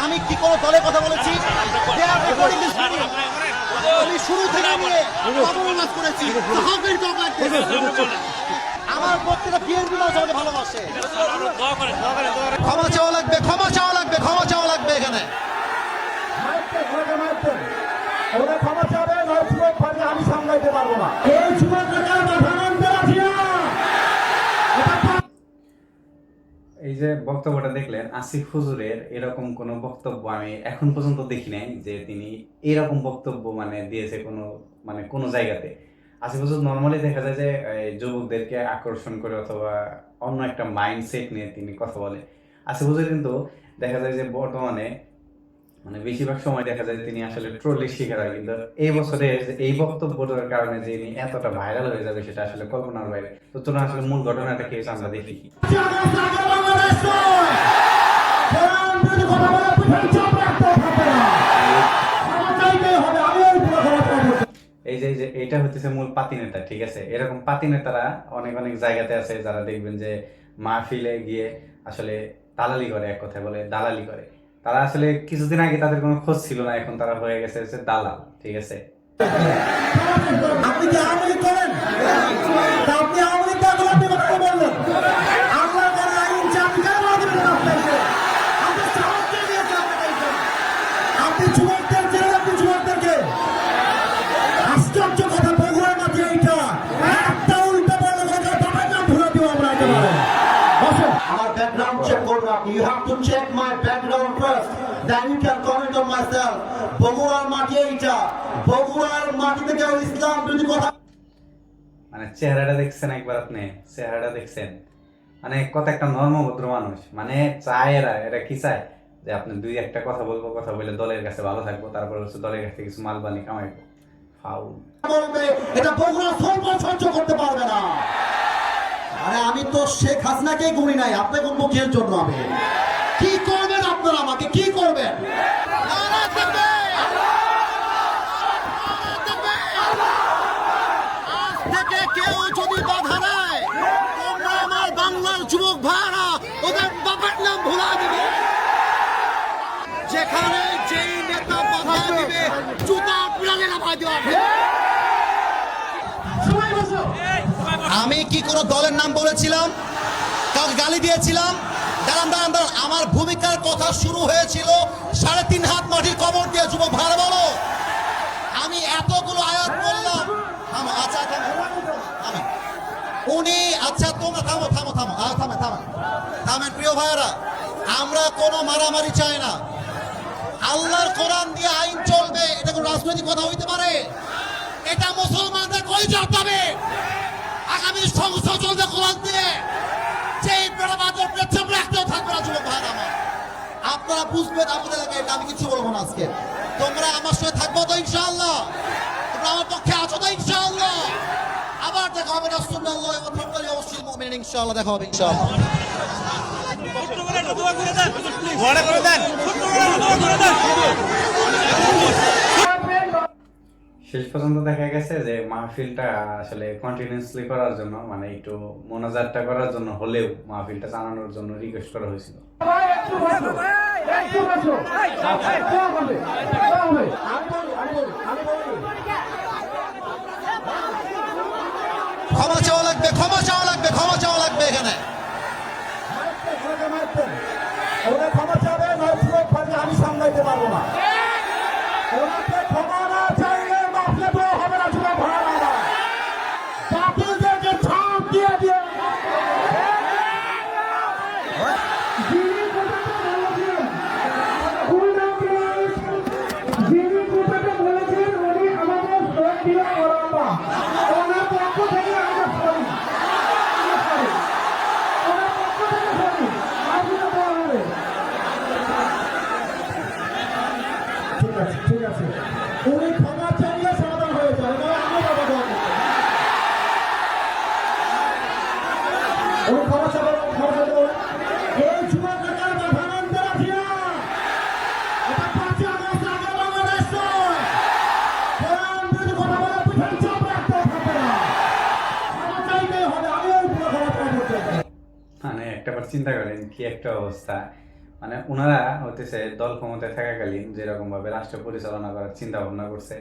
আমি কি কোনো দলের কথা বলেছি. আমি শুরু থেকে নিয়ে অবমাননা করেছি? আমার বক্তৃতা বিএনপি মানুষ আমাকে ভালোবাসে। ক্ষমা চাওয়া লাগবে ক্ষমা চাওয়া লাগবে এখানে মারতে ঘরে মারতেন ওরা ক্ষমা চাবে নয় সুযোগ পাবে আমি সামলাইতে পারব না এই সুযোগ টাকার মাথা নামতে রাখি না এটা পা- এই যে বক্তব্যটা দেখলেন আসিফ হুজুরের এরকম কোনো বক্তব্য আমি এখন পর্যন্ত দেখি নাই, যে তিনি এরকম বক্তব্য মানে দিয়েছে কোনো মানে কোনো জায়গাতে। আসিফ হুজুর নর্মালি দেখা যায় যে যুবকদেরকে আকর্ষণ করে অথবা অন্য একটা মাইন্ডসেট নিয়ে তিনি কথা বলে। আসিফ হুজুর কিন্তু দেখা যায় যে বর্তমানে মানে বেশিরভাগ সময় দেখা যায় তিনি আসলে ট্রোলের শিকার হয়। কিন্তু এই বছরে এই বক্তব্যটার কারণে যে ইনি এতটা ভাইরাল হয়ে যাবে, সেটা আসলে কল্পনার বাইরে। তো চলুন আসলে মূল ঘটনাটা কি আমরা দেখি। এই যে যে এটা হচ্ছে মূল পাতি নেতা, ঠিক আছে? এরকম পাতি নেতারা অনেক অনেক জায়গাতে আছে যারা দেখবেন যে মাহফিলে গিয়ে আসলে দালালি করে, এক কথায় বলে দালালি করে। তারা আসলে কিছুদিন আগে তাদের কোনো খোঁজ ছিল না, এখন তারা হয়ে গেছে হচ্ছে দালাল, ঠিক আছে? আপনি কি আওয়ামী করেন? আপনি আওয়ামী কথা বললেন? My background first then you can comment on myself বগুড়ার মাটি এইটা। বগুড়ার মাটি থেকে ইসলাম বিরোধী কথা মানে চেহারাটা দেখছেন একবার আপনি চেহারাটা দেখছেন। মানে কত একটা নর্মভদ্র মানুষ। মানে চায় এরা এরা কি চায়? যে আপনি দুই একটা কথা বলব কথা বলে দলের কাছে ভালো থাকব তারপর হচ্ছে দলের কাছে কিছু মাল বানি কামাইবো। ফাউল। এটা বগুড়া সরকার সহ্য করতে পারবে না। আরে আমি তো শেখ হাসিনাকে গুনি নাই আপনি গুনবো কিসের জন্য আমি? কি করবেন আপনারা আমাকে? কি করবেন? কেউ যদি বাধা দেয় তোমরা আমার বাংলার যুবক ভাইরা ওদের বাবার নাম ভুলা দিবে। যেখানে যেই নেতা বাধা দিবে জুতা পিড়ালে নামাই দেওয়া আমি কি কোনো দলের নাম বলেছিলাম? কাউকে গালি দিয়েছিলাম? দাঁড়ান দাঁড়ান দাঁড়ান। আমার ভূমিকার কথা শুরু হয়েছিল সাড়ে তিন হাত মাটির কবর দিয়ে যুবক ভাড়া বলো। আমি এতগুলো আয়াত বললাম। আচ্ছা। উনি আচ্ছা তোমরা থামো থামো থামো। আর থামে থামে। থামেন, প্রিয় ভাইয়েরা। আমরা কোনো মারামারি চাই না। আল্লাহর কোরআন দিয়ে আইন চলবে, এটা কোনো রাজনৈতিক কথা হইতে পারে? এটা মুসলমানদের কই যাবে আগামী সংসদ চলবে কোরআন দিয়ে। থাকবে না আপনারা বুঝবেন আমাদের এলাকায় আমি কিছু বলব না আজকে। তোমরা আমার সঙ্গে থাকব তো ইনশাআল্লাহ। তোমরা আমার পক্ষে আছো তো ইনশাআল্লাহ। আবার দেখা হবে রাসূলুল্লাহ এবং ফকরি অবশ্যই মুমিন ইনশাআল্লাহ দেখা হবে, ইনশাআল্লাহ। শেষ পর্যন্ত দেখা গেছে যে মাহফিলটা আসলে কন্টিনিউসলি করার জন্য মানে একটু মোনাজাতটা করার জন্য হলেও মাহফিলটা চালানোর জন্য রিকোয়েস্ট করা হয়েছিল আমি বলি আমি বলি আমি বলি ক্ষমা চাওয়া লাগবে ক্ষমা চাওয়া লাগবে ক্ষমা চাওয়া লাগবে এখানে মারতে ঘরে মারতেন ওরা ক্ষমা চাবে নয় সুযোগ পাবে আমি সামলাইতে পারব না ওনাকে ক্ষমা না চাইলে মাফলে তো হবে না সুযোগ ভাড়া না বাতিলদেরকে ছাপ দিয়ে দিয়ে যিনি কোথাতে বলেছেন যিনি কোথাতে বলেছেন উনি আমাদের ভোট দিয়ে ওরাম্বা ওনার পক্ষ থেকে আমরা সরি ওনার পক্ষ থেকে সরি আজকে দেওয়া হবে ঠিক আছে ঠিক আছে উনি ক্ষমা চাইলে সমাধান হয়ে যাবে এবার আমরা বাবা দোয়া করতে উনি ক্ষমা চাইবে ক্ষমা চাইতে বলেন এই যুবক নেতার মাথা নামতে রাখি না এটা পাঁচই আগস্ট আগে বাংলাদেশ নয় কোরআন বিরোধী কথা বলে পিঠে চাপ রাখতে থাকবে না ক্ষমা চাইতেই হবে আমি ওই পুরো ক্ষমা চাইব মানে একটা বার চিন্তা করেন কি একটা অবস্থা। মানে ওনারা হতেছে দল ক্ষমতায় থাকাকালীন যেরকম ভাবে রাষ্ট্র পরিচালনা করার চিন্তা ভাবনা করছে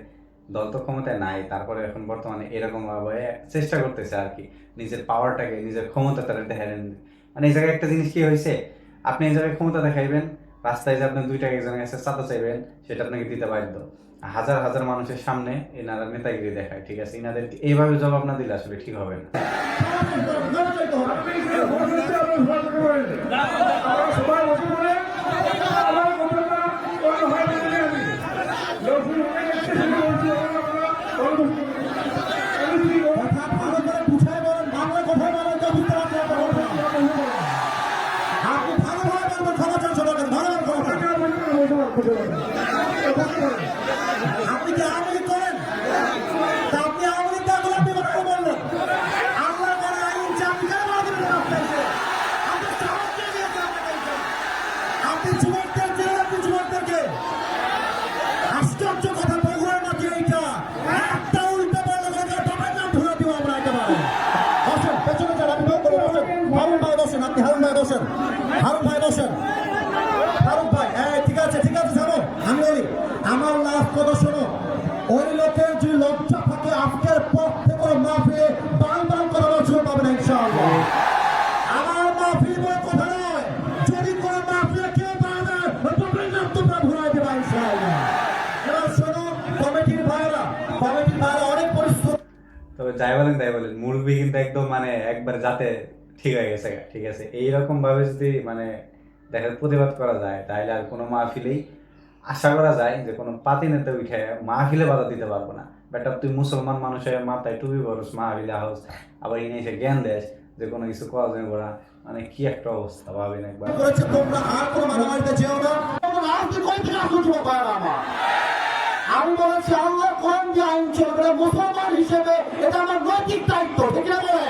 দল তো ক্ষমতায় নাই, তারপরে এখন বর্তমানে এরকম ভাবে চেষ্টা করতেছে আর কি। নিজের পাওয়ারটাকে নিজের ক্ষমতা তারা দেখালেন মানে এই জায়গায় একটা জিনিস কি হয়েছে? আপনি এই জায়গায় ক্ষমতা দেখাইবেন, রাস্তায় যে আপনি দুই টাকা একজনের কাছে চাঁদা চাইবেন, সেটা আপনাকে দিতে বাধ্য। হাজার হাজার মানুষের সামনে এনারা নেতাগিরি দেখায়, ঠিক আছে? এনাদের এইভাবে জবাব না দিলে আসলে ঠিক হবে না ভালো করে বুঝাই বলেন বাংলা কোথায় বলেন তো বুঝতে পারছি না কথা। আপনি ভালোভাবে বলবেন ক্ষমা চান সবার কাছে ভালোভাবে ক্ষমা চান। আপনি কি আওয়ামী লীগ করেন তা আপনি আওয়ামী লীগ থাকলে আপনি কথা বললেন আল্লাহ করে আইন চাকরি কেন বলা দিলেন না আপনাকে? আপনি সাহসকে দিয়েছে আপনাকে। আপনি যুবকদের জেলে আপনি যুবকদেরকে আশ্চর্য কথা বগুড়ার মাঝে এইটা একটা উল্টা পাল্টা করে তার বাবার নাম ধরে দিব আমরা একেবারে বসেন পেছনে যান আপনি বসেন বসেন হারুন ভাই বসেন আপনি হারুন ভাই বসেন হারুন ভাই বসেন হারুন ভাই হ্যাঁ ঠিক আছে ঠিক আছে জানো আমি বলি আমার লাভ কথা শোনো। ওই লোকের যে লজ্জা থাকে, আজকের পর থেকে মাহফিলে বাল বাল করানোর জন্য পাবে না আমার মাহফিল বলে কথা নয়। যদি কোনো মাহফিলে কেউ নাম তোমরা ঘুরাই দেবা, ইনশাআল্লাহ। এবার শোনো, কমিটির ভাইরা কমিটির ভাইরা অনেক পরিশ্রম তবে যাই বলেন তাই বলেন মুরগি কিন্তু একদম মানে একবার যাতে ঠিক হয়ে গেছে, ঠিক আছে। এইরকম ভাবে যদি মানে দেখা প্রতিবাদ করা যায়, তাহলে আর কোনো মাহফিলেই আশা করা যায় যে কোনো পাতি নেতা উঠে মাহফিলে বাধা দিতে পারব না। বেটা, তুই মুসলমান মানুষের মাথায় টুপি বরস মাহফিলে হাউস আবার এনে এসে জ্ঞান দেশ যে কোনো কিছু করা যাবে না মানে কি একটা অবস্থা ভাবেন একবার। কোনো না। আমি বলেছি, আল্লাহ কোরআন যে আইন চলবে, মুসলমান হিসেবে এটা আমার নৈতিক দায়িত্ব। ঠিক না বলে?